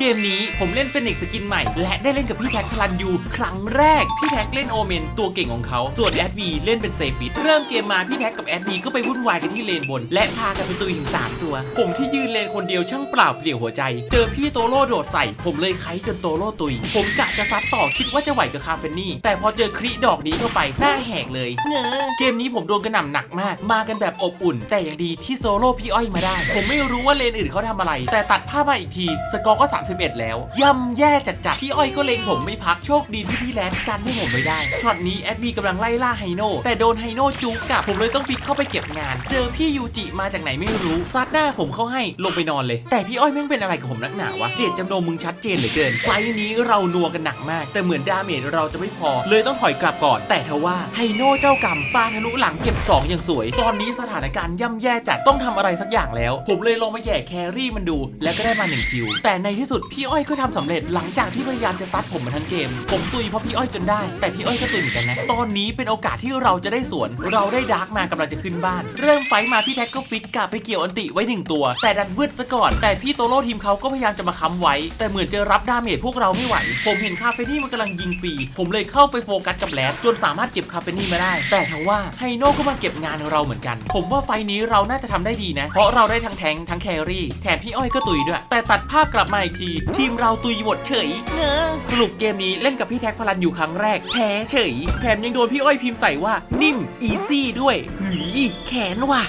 เกมนี้ผมเล่นเฟนิกสกินใหม่ และได้เล่นกับพี่แท็กพลันยูครั้งแรก พี่แท็กเล่นโอเมนตัวเก่งของเขา ส่วนแอดวีเล่นเป็นเซฟิตเริ่มเกมมาพี่แท็กกับแอดวีก็ไปวุ่นวายกันที่เลนบน และพากันไปตุยถึง 3 ตัว ผมที่ยืนเลนคนเดียวช่างเปล่าเปลี่ยวหัวใจ เจอพี่โตโร่โดดใส่ ผมเลยไขจนโตโร่ตุย ผมกะจะซัดต่อคิดว่าจะไหวกับคาเฟนนี่ แต่พอเจอคริดอกนี้เข้าไปหน้าแหกเลยเงอเกมนี้ผมโดนกระหน่ำหนักมาก มากันแบบอบอุ่น แต่ย่างดีที่โซโล่พี่อ้อยมาได้ ผมไม่รู้ว่าเลนอื่นเขาทำอะไร แต่ตัดภาพมาอีกทีสกอร์ก็31 แล้ว ย่ำแย่จัดๆพี่อ้อยก็เลงผมไม่พักโชคดีที่พี่แลนกันให้ผมไม่ได้ช็อตนี้แอดวีกำลังไล่ล่าไฮโน่แต่โดนไฮโน่จูกกลับผมเลยต้องฟิกเข้าไปเก็บงาน เจอพี่ยูจิมาจากไหนไม่รู้ซัดหน้าผมเข้าให้ลงไปนอนเลย แต่พี่อ้อยแม่งเป็นอะไรกับผมนักหนาวะเจตจำนงมึงชัดเจนเหลือเกินไฟล์นี้เรานัวกันหนักมาก แต่เหมือนดาเมจเราจะไม่พอ เลยต้องถอยกลับก่อน แต่ทว่าไฮโน่เจ้ากรรมปาทะลุหลังเก็บสองอย่างสวย ตอนนี้สถานการณ์ย่ำแย่จัดต้องทำอะไรสักอย่างแล้ว ผมเลยลงมาแย่แครี่มันดู แล้วก็ได้มาหนึ่งคิวแต่ในที่สุดพี่อ้อยก็ทำสำเร็จหลังจากที่พยายามจะซัดผมมาทั้งเกม ผมตุยเพราะพี่อ้อยจนได้ แต่พี่อ้อยก็ตุยเหมือนกันนะตอนนี้เป็นโอกาสที่เราจะได้สวน เราได้ดาร์กมากำลังจะขึ้นบ้าน เริ่มไฟมาพี่แท็กก็ฟิกกลับไปเกี่ยวอันติไว้หนึ่งตัว แต่ดันวืดซะก่อน แต่พี่โตโร่ทีมเขาก็พยายามจะมาค้ำไว้ แต่เหมือนจะรับดาเมจพวกเราไม่ไหว ผมเห็นคาเฟนี่มันกำลังยิงฟรี ผมเลยเข้าไปโฟกัสกับแลดจนสามารถเก็บคาเฟนี่มาได้ แต่ทว่าไฮโน่ก็มาเก็บงานเราเหมือนกัน ผมว่าไฟนี้เราน่าจะทำได้ดีนะ เพราะเราได้ทั้งแทงทั้งแครี่ แถมพี่อ้อยก็ตุยด้วย แต่ตัดภาพกลับมาอีกทีทีมเราตุยหมดเฉยเงอสรุปเกมนี้เล่นกับพี่แท็กพลันอยู่ครั้งแรกแพ้เฉยแถมยังโดนพี่อ้อยพิมพ์ใส่ว่านิ่มอีซี่ด้วยหืยแขนว่ะ